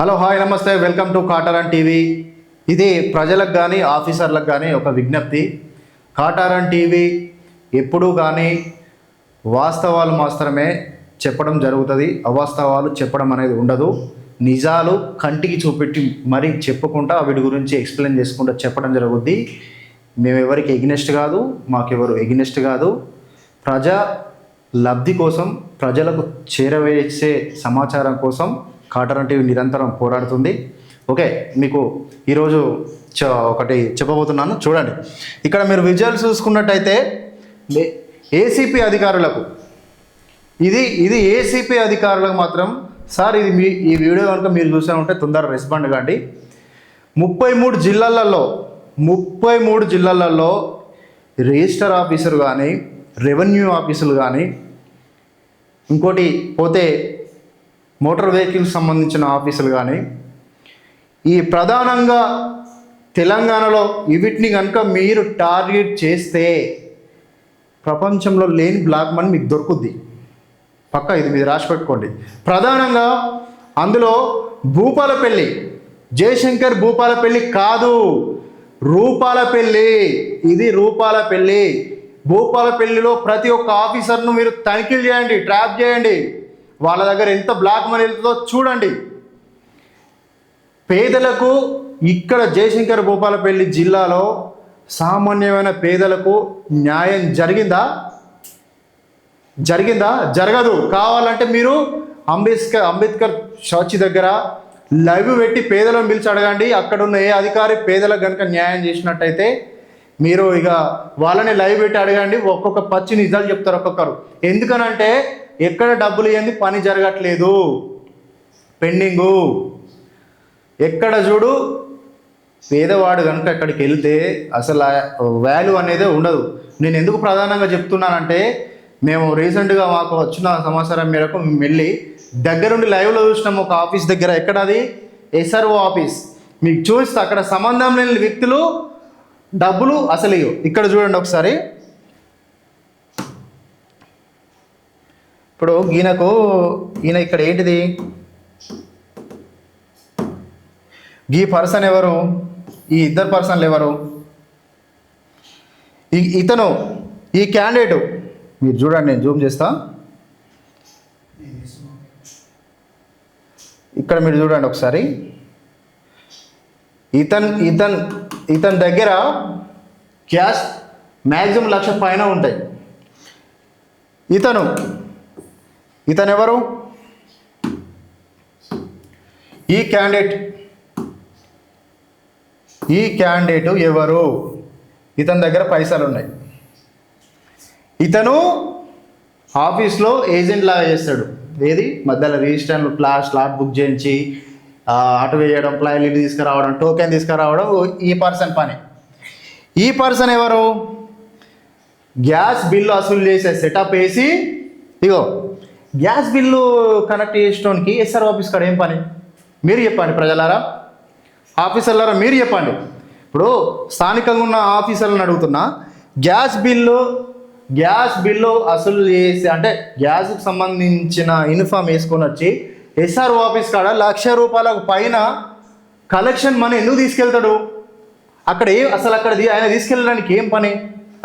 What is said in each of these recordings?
Hello hi నమస్తే. Welcome to కాటారాన్ TV. ఇది ప్రజలకు కానీ ఆఫీసర్లకు కానీ ఒక విజ్ఞప్తి. కాటారాన్ టీవీ ఎప్పుడూ కానీ వాస్తవాలు మాత్రమే చెప్పడం జరుగుతుంది. అవాస్తవాలు చెప్పడం అనేది ఉండదు. నిజాలు కంటికి చూపెట్టి మరీ చెప్పుకుంటా వీటి గురించి ఎక్స్ప్లెయిన్ చేసుకుంటా చెప్పడం జరుగుద్ది. మేము ఎవరికి ఎగ్నెస్ట్ కాదు మాకెవరు ఎగ్నెస్ట్ కాదు. ప్రజా లబ్ధి కోసం ప్రజలకు చేరవేసే సమాచారం కోసం కాటన్ టీవీ నిరంతరం పోరాడుతుంది. ఓకే మీకు ఈరోజు చ ఒకటి చెప్పబోతున్నాను. చూడండి. ఇక్కడ మీరు విజువల్స్ చూసుకున్నట్టయితే ఏసీపీ అధికారులకు ఇది ఇది ఏసీపీ అధికారులకు మాత్రం సార్ ఇది మీ ఈ వీడియో కనుక మీరు చూసే ఉంటే తొందరగా రెస్పాండ్ కాండి. ముప్పై మూడు జిల్లాలలో ముప్పై మూడు జిల్లాలలో రిజిస్టర్ ఆఫీసర్ కానీ రెవెన్యూ ఆఫీసులు కానీ ఇంకోటి పోతే మోటార్ వెహికల్ సంబంధించిన ఆఫీసులు కానీ ఈ ప్రధానంగా తెలంగాణలో వీటిని కనుక మీరు టార్గెట్ చేస్తే ప్రపంచంలో లేని బ్లాక్ మనీ మీకు దొరుకుద్ది. పక్క ఇది మీరు రాసి పెట్టుకోండి. ప్రధానంగా అందులో భూపాలపల్లి జయశంకర్ భూపాలపల్లి కాదు రూపాలపల్లి. ఇది రూపాలపల్లి. భూపాలపల్లిలో ప్రతి ఒక్క ఆఫీసర్ను మీరు తనిఖీలు చేయండి ట్రాప్ చేయండి. వాళ్ళ దగ్గర ఎంత బ్లాక్ మనీ వెళ్తుందో చూడండి. పేదలకు ఇక్కడ జయశంకర్ భూపాలపల్లి జిల్లాలో సామాన్యమైన పేదలకు న్యాయం జరిగిందా? జరిగిందా? జరగదు. కావాలంటే మీరు అంబేద్కర్ అంబేద్కర్ చర్చి దగ్గర లైవ్ పెట్టి పేదలను పిలిచి అడగండి. అక్కడ ఉన్న ఏ అధికారి పేదలకు కనుక న్యాయం చేసినట్టయితే మీరు ఇక వాళ్ళని లైవ్ పెట్టి అడగండి. ఒక్కొక్క పచ్చి నిజాలు చెప్తారు ఒక్కొక్కరు. ఎందుకనంటే ఎక్కడ డబ్బులు ఇవ్వండి పని జరగట్లేదు. పెండింగు. ఎక్కడ చూడు? పేదవాడు కనుక అక్కడికి వెళ్తే అసలు వాల్యూ అనేది ఉండదు. నేను ఎందుకు ప్రధానంగా చెప్తున్నానంటే మేము రీసెంట్గా మాకు వచ్చిన సమాచారం మేరకు వెళ్ళి దగ్గరుండి లైవ్లో చూసినాం. ఒక ఆఫీస్ దగ్గర. ఎక్కడ అది ఎస్ఆర్ఓ ఆఫీస్. మీకు చూస్తే అక్కడ సంబంధం లేని వ్యక్తులు డబ్బులు అసలు ఇక్కడ చూడండి ఒకసారి. ఇప్పుడు ఈయనకు ఈయన ఇక్కడ ఏంటిది? ఈ పర్సన్ ఎవరు? ఈ ఇద్దరు పర్సన్లు ఎవరు? ఈ ఇతను ఈ క్యాండిడేట్ మీరు చూడండి నేను జూమ్ చేస్తా. ఇక్కడ మీరు చూడండి ఒకసారి. ఇతన్ ఇతన్ ఇతని దగ్గర క్యాష్ మ్యాక్సిమం లక్ష పైన ఉంటాయి. ఇతను ఇతను ఎవరు ఈ క్యాండిడేట్. ఈ క్యాండిడేట్ ఎవరు? ఇతని దగ్గర పైసలు ఉన్నాయి ఇతను ఆఫీస్లో ఏజెంట్ లాగా చేస్తాడు. ఏది? మధ్యలో రిజిస్టర్లు ప్లా స్లాట్ బుక్ చేయించి ఆ, అటు వేయడం ప్లైలు తీసుకురావడం టోకెన్ తీసుకురావడం ఈ పర్సన్ పని. ఈ పర్సన్ ఎవరు? గ్యాస్ బిల్లు వసూలు చేసే సెటప్ వేసి ఇగో గ్యాస్ బిల్లు కనెక్ట్ చేసడానికి ఎస్ఆర్ ఆఫీస్ కాడ ఏం పని? మీరు చెప్పండి ప్రజలారా. ఆఫీసర్లారా మీరు చెప్పండి. ఇప్పుడు స్థానికంగా ఉన్న ఆఫీసర్లను అడుగుతున్నా గ్యాస్ బిల్లు గ్యాస్ బిల్లు అసలు చేసి అంటే గ్యాస్కి సంబంధించిన యూనిఫామ్ వేసుకొని వచ్చి ఎస్ఆర్ ఆఫీస్ కాడ లక్ష రూపాయలకు పైన కలెక్షన్ మనీ ఎందుకు తీసుకెళ్తాడు? అక్కడ ఏ అసలు అక్కడ ఆయన తీసుకెళ్ళడానికి ఏం పని?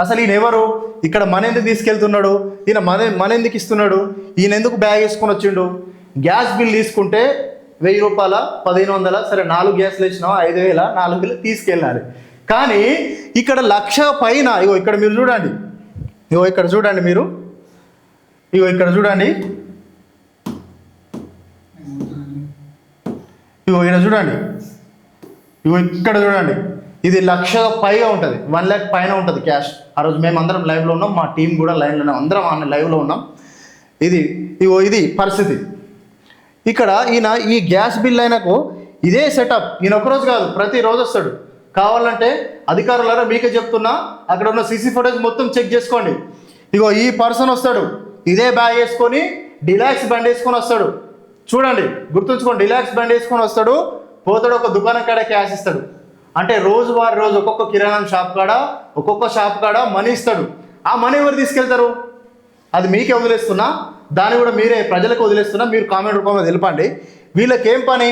అసలు ఈయన ఎవరు? ఇక్కడ మన ఎందుకు తీసుకెళ్తున్నాడు? ఈయన మన మన ఎందుకు ఇస్తున్నాడు? ఈయన ఎందుకు బ్యాగ్ వేసుకొని వచ్చిండు? గ్యాస్ బిల్ తీసుకుంటే వెయ్యి రూపాయల పదిహేను వందల సరే నాలుగు గ్యాస్లు వేసినావా ఐదు వేల నాలుగు వేలు తీసుకెళ్ళాలి. కానీ ఇక్కడ లక్ష పైన ఇగో ఇక్కడ మీరు చూడండి. ఇగో ఇక్కడ చూడండి మీరు. ఇగో ఇక్కడ చూడండి. ఇగో ఇక్కడ చూడండి. ఇగో ఇక్కడ చూడండి. ఇది లక్ష పైగా ఉంటుంది. వన్ ల్యాక్ పైన ఉంటుంది క్యాష్ ఆ రోజు మేము అందరం లైవ్లో ఉన్నాం. మా టీం కూడా లైన్లో అందరం ఆమె లైవ్లో ఉన్నాం. ఇది ఇగో ఇది పరిస్థితి. ఇక్కడ ఈయన ఈ గ్యాస్ బిల్ అయినకు ఇదే సెటప్ ఈయన ఒకరోజు కాదు ప్రతిరోజు వస్తాడు. కావాలంటే అధికారులారా మీకే చెప్తున్నా అక్కడ ఉన్న సీసీ ఫుటేజ్ మొత్తం చెక్ చేసుకోండి. ఇగో ఈ పర్సన్ వస్తాడు. ఇదే బ్యాగ్ వేసుకొని డిలాక్స్ బండి వేసుకొని వస్తాడు. చూడండి గుర్తుంచుకోండి డిలాక్స్ బండి వేసుకొని వస్తాడు. పోతాడు ఒక దుకాణం కాడ క్యాష్ ఇస్తాడు. అంటే రోజు వారి రోజు ఒక్కొక్క కిరాణం షాప్ కాడ ఒక్కొక్క షాప్ కాడ మనీ ఇస్తాడు. ఆ మనీ ఎవరు తీసుకెళ్తారు? అది మీకే వదిలేస్తున్నా? దాన్ని కూడా మీరే ప్రజలకు వదిలేస్తున్నా? మీరు కామెంట్ రూపంలో తెలపండి. వీళ్ళకి ఏం పని?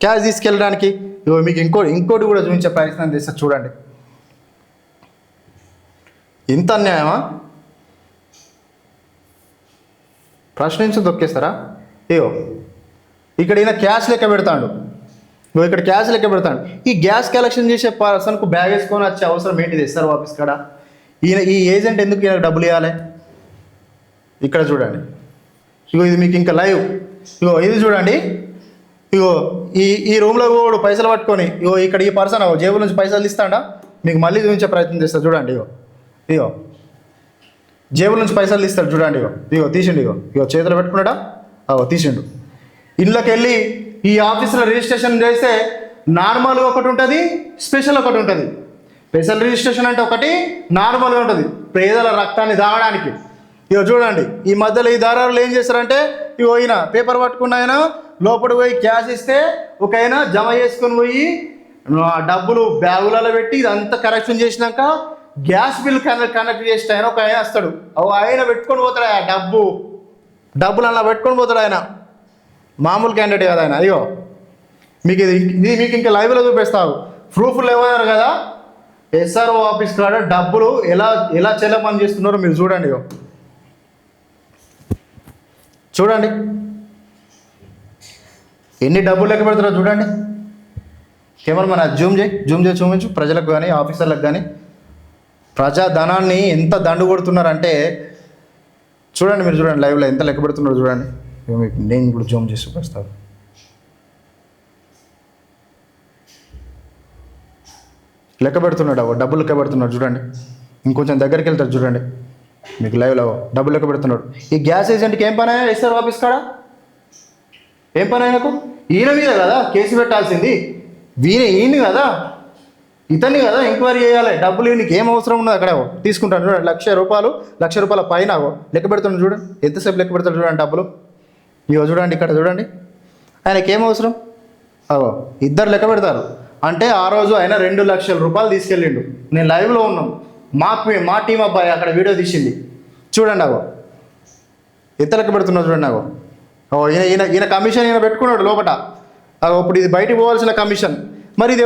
క్యాష్ తీసుకెళ్ళడానికి? ఇగో మీకు ఇంకో ఇంకోటి కూడా చూపించే ప్రయత్నం చేస్తా చూడండి. ఇంత అన్యాయమా? ప్రశ్నించి దొక్కేస్తారా ఏయో ఇక్కడ ఈయన క్యాష్ లెక్క పెడతాడు. ఇగో ఇక్కడ క్యాష్ లెక్క పెడతాను. ఈ గ్యాస్ కలెక్షన్ చేసే పర్సన్కు బ్యాగ్ వేసుకొని వచ్చే అవసరం ఏంటిది ఇస్తారు ఆఫీస్ కాడ ఈయన ఈ ఏజెంట్ ఎందుకు ఈయనకు డబ్బులు ఇవ్వాలి? ఇక్కడ చూడండి. ఇగో ఇది మీకు ఇంకా లైవ్ ఇగో ఇది చూడండి. ఇగో ఈ ఈ రూమ్లో కూడా పైసలు పట్టుకొని ఇగో ఇక్కడ ఈ పర్సన్ జేబు నుంచి పైసలు ఇస్తాడా మీకు మళ్ళీ చూపించే ప్రయత్నం చేస్తాడు చూడండి ఇగో. ఇగో. జేబు నుంచి పైసలు తీస్తాడు చూడండి ఇగో. ఇగో తీసిండు ఇగో. ఇగో చేతులు పెట్టుకున్నాడా? అగో తీసిండు. ఇళ్ళకి వెళ్ళి ఈ ఆఫీసులో రిజిస్ట్రేషన్ చేస్తే నార్మల్ ఒకటి ఉంటుంది స్పెషల్ ఒకటి ఉంటుంది. స్పెషల్ రిజిస్ట్రేషన్ అంటే ఒకటి నార్మల్గా ఉంటుంది. పేదల రక్తాన్ని దాగడానికి ఇక చూడండి ఈ మధ్యలో ఈ దారాలు ఏం చేస్తారంటే ఇవి పోయిన పేపర్ పట్టుకున్న ఆయన లోపల పోయి క్యాష్ ఇస్తే ఒక ఆయన జమ చేసుకొని పోయి ఆ డబ్బులు బ్యాగులలో పెట్టి ఇదంతా కరెక్షన్ చేసినాక గ్యాస్ బిల్ కనెక్ట్ కనెక్ట్ చేసిన ఆయన ఒక ఆయన వస్తాడు. ఓ ఆయన పెట్టుకొని పోతాడు ఆ డబ్బు. డబ్బులు అలా పెట్టుకొని పోతాడు ఆయన. మామూలు క్యాండిడేట్ కదా ఆయన. అయ్యో మీకు ఇది మీకు ఇంకా లైవ్లో చూపిస్తారు ప్రూఫ్లు ఏమన్నారు కదా? ఎస్ఆర్ఓ ఆఫీస్ కాడ డబ్బులు ఎలా ఎలా చెల్లపని చేస్తున్నారో మీరు చూడండి ఇగో. చూడండి. ఎన్ని డబ్బులు లెక్క పెడుతున్నారో చూడండి. కేవలం మన జూమ్ చేయి. జూమ్ చేసి చూపించు. ప్రజలకు కానీ ఆఫీసర్లకు కానీ ప్రజా ధనాన్ని ఎంత దండు కొడుతున్నారంటే చూడండి మీరు చూడండి లైవ్లో ఎంత లెక్క పెడుతున్నారో చూడండి. మీకు నేను ఇప్పుడు జోమ్ చేసి చూపిస్తాను లెక్క పెడుతున్నాడు అవ్వ డబ్బులు లెక్క పెడుతున్నాడు చూడండి. ఇంకొంచెం దగ్గరికి వెళ్తాడు చూడండి. మీకు లైవ్లో డబ్బులు లెక్క పెడుతున్నాడు. ఈ గ్యాస్ ఏజెంట్కి ఏం పని ఇస్తారు ఆఫీస్ కాడ? ఏం పని ఆయనకు? ఈయన మీద కదా కేసు పెట్టాల్సింది. వీనే ఈయన కదా? ఇతన్ని కదా ఎంక్వైరీ చేయాలి. డబ్బులు నీకు ఏం అవసరం ఉన్నది అక్కడ తీసుకుంటాను చూడండి. లక్ష రూపాయలు లక్ష రూపాయల పైన లెక్క పెడుతున్నాడు చూడండి ఎంతసేపు లెక్క పెడతాడు చూడండి డబ్బులు? ఇగో చూడండి ఇక్కడ చూడండి. ఆయనకి ఏం అవసరం? అగో ఇద్దరు లెక్క పెడతారు. అంటే ఆ రోజు ఆయన రెండు లక్షల రూపాయలు తీసుకెళ్ళిండు. నేను లైవ్లో ఉన్నాం. మా మా టీం అబ్బాయి అక్కడ వీడియో తీసింది. చూడండి అగో. ఎంత లెక్క పెడుతున్నావు చూడండి అగో. ఓ ఈయన ఈయన ఈయన కమిషన్ ఈయన పెట్టుకున్నాడు లోపట. అగో ఇప్పుడు ఇది బయటికి పోవాల్సిన కమిషన్. మరి ఇది